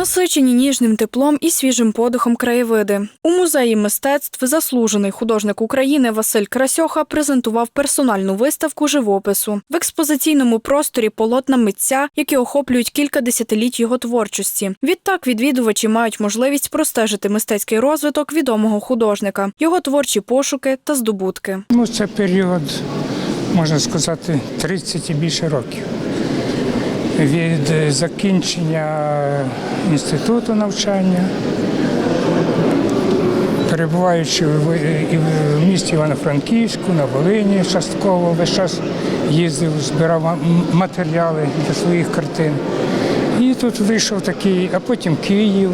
Насичені ніжним теплом і свіжим подихом краєвиди. У музеї мистецтв заслужений художник України Василь Красьоха презентував персональну виставку живопису в експозиційному просторі полотна митця, які охоплюють кілька десятиліть його творчості. Відтак відвідувачі мають можливість простежити мистецький розвиток відомого художника, його творчі пошуки та здобутки. Ну, це період, можна сказати, 30 і більше років. Від е, закінчення інституту навчання, перебуваючи в, в місті Івано-Франківську, на Волині частково весь час їздив, збирав матеріали для своїх картин. І тут вийшов такий, а потім Київ,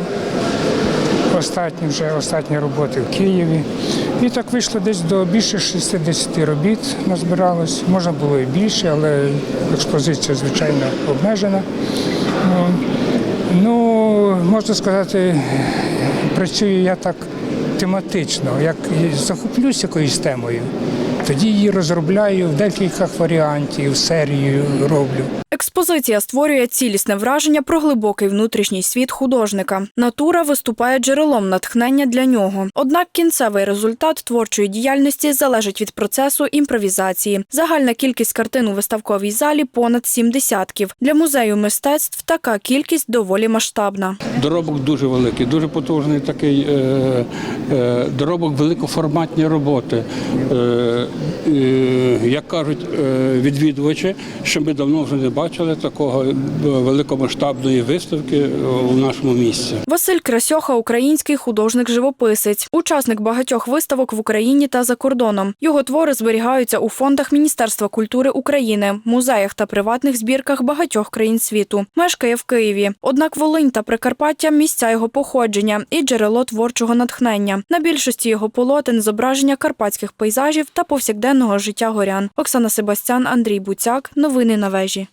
останні вже останні роботи в Києві. І так вийшло десь до більше 60 робіт назбиралось. Можна було і більше, але експозиція, звичайно, обмежена. Ну, Ну, можна сказати, працюю я так тематично, як захоплюсь якоюсь темою, тоді її розробляю в декілька варіантів, серію роблю. Експозиція створює цілісне враження про глибокий внутрішній світ художника. Натура виступає джерелом натхнення для нього. Однак кінцевий результат творчої діяльності залежить від процесу імпровізації. Загальна кількість картин у виставковій залі понад сім десятків. Для музею мистецтв така кількість доволі масштабна. Доробок дуже великий, дуже потужний такий е, доробок великоформатні роботи. Е, е, як кажуть е, відвідувачі, що ми давно вже не бачили такого е, великомасштабної виставки е, у нашому місці. Василь Красьоха український художник-живописець, учасник багатьох виставок в Україні та за кордоном. Його твори зберігаються у фондах Міністерства культури України, музеях та приватних збірках багатьох країн світу. Мешкає в Києві. Однак Волинь та Прикарпаття місця його походження і джерело творчого натхнення. На більшості його полотен зображення карпатських пейзажів та повсякденного життя горян. Оксана Себастян, Андрій Буцяк. Новини на вежі.